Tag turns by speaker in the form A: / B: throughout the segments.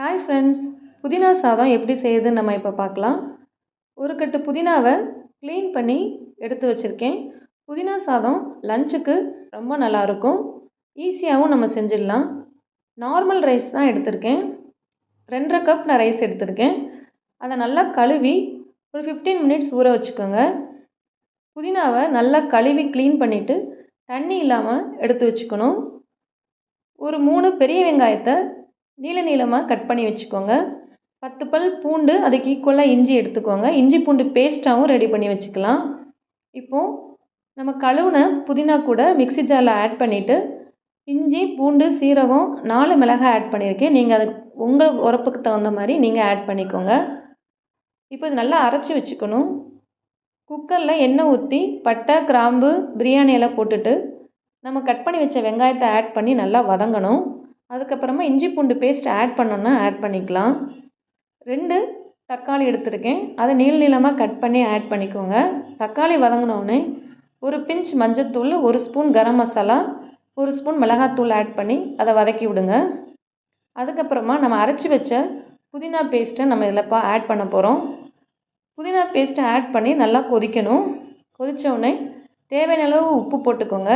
A: Hi friends புதினா சாதம் எப்படி செய்யுதுன்னு நம்ம இப்போ பார்க்கலாம். ஒரு கட்டு புதினாவை க்ளீன் பண்ணி எடுத்து வச்சுருக்கேன். புதினா சாதம் லஞ்சுக்கு ரொம்ப நல்லாயிருக்கும் ஈஸியாகவும் நம்ம செஞ்சிடலாம். நார்மல் ரைஸ் தான் எடுத்திருக்கேன். ரெண்டரை கப் நான் ரைஸ் எடுத்திருக்கேன். அதை நல்லா கழுவி ஒரு ஃபிஃப்டீன் மினிட்ஸ் ஊற வச்சுக்கோங்க. புதினாவை நல்லா கழுவி க்ளீன் பண்ணிவிட்டு தண்ணி இல்லாமல் எடுத்து வச்சுக்கணும். ஒரு மூணு பெரிய வெங்காயத்தை நீள நீளமாக கட் பண்ணி வச்சுக்கோங்க. பத்து பல் பூண்டு அதுக்கு ஈக்குவலாக இஞ்சி எடுத்துக்கோங்க. இஞ்சி பூண்டு பேஸ்ட்டாகவும் ரெடி பண்ணி வச்சுக்கலாம். இப்போது நம்ம கழுவுன புதினா கூட மிக்ஸி ஜாரில் ஆட் பண்ணிவிட்டு இஞ்சி பூண்டு சீரகம் நாலு மிளகாய் ஆட் பண்ணியிருக்கேன் நீங்கள் அது உங்கள் உரப்புக்கு தகுந்த மாதிரி நீங்கள் ஆட் பண்ணிக்கோங்க. இப்போ இது நல்லா அரைச்சி வச்சுக்கணும். குக்கரில் எண்ணெய் ஊற்றி பட்டை கிராம்பு பிரியாணி இலை போட்டுட்டு நம்ம கட் பண்ணி வச்ச வெங்காயத்தை ஆட் பண்ணி நல்லா வதங்கணும். அதுக்கப்புறமா இஞ்சி பூண்டு பேஸ்ட் ஆட் பண்ணோன்னா ஆட் பண்ணிக்கலாம். ரெண்டு தக்காளி எடுத்திருக்கேன். அதை நீள நீளமாக கட் பண்ணி ஆட் பண்ணிக்கோங்க. தக்காளி வதங்கினோடனே ஒரு பிஞ்ச் மஞ்சத்தூள் ஒரு ஸ்பூன் கரம் மசாலா ஒரு ஸ்பூன் மிளகாத்தூள் ஆட் பண்ணி அதை வதக்கி விடுங்க. அதுக்கப்புறமா நம்ம அரைச்சி வச்ச புதினா பேஸ்ட்டை நம்ம இதில் பா ஆட் பண்ண போகிறோம் புதினா பேஸ்ட்டை ஆட் பண்ணி நல்லா கொதிக்கணும். கொதித்தவுடனே தேவையான அளவு உப்பு போட்டுக்கோங்க.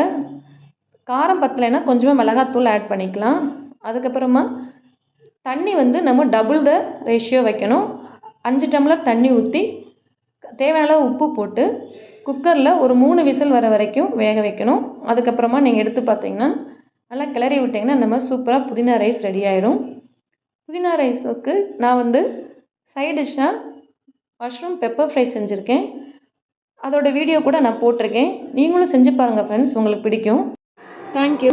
A: காரம் பத்தலைன்னா கொஞ்சமாக மிளகாத்தூள் ஆட் பண்ணிக்கலாம். அதுக்கப்புறமா தண்ணி வந்து நம்ம டபுள் த ரேஷியோ வைக்கணும். அஞ்சு டம்ளர் தண்ணி ஊற்றி தேவையான அளவு உப்பு போட்டு குக்கரில் ஒரு மூணு விசில் வர வரைக்கும் வேக வைக்கணும். அதுக்கப்புறமா நீங்கள் எடுத்து பார்த்தீங்கன்னா நல்லா கிளறி விட்டிங்கன்னா இந்த மாதிரி சூப்பராக புதினா ரைஸ் ரெடி ஆகிடும் புதினா ரைஸுக்கு நான் வந்து சைட் டிஷ்ஷாக மஷ்ரூம் பெப்பர் ஃப்ரை செஞ்சுருக்கேன். அதோடய வீடியோ கூட நான் போட்டிருக்கேன். நீங்களும் செஞ்சு பாருங்கள் ஃப்ரெண்ட்ஸ் உங்களுக்கு பிடிக்கும். தேங்க்யூ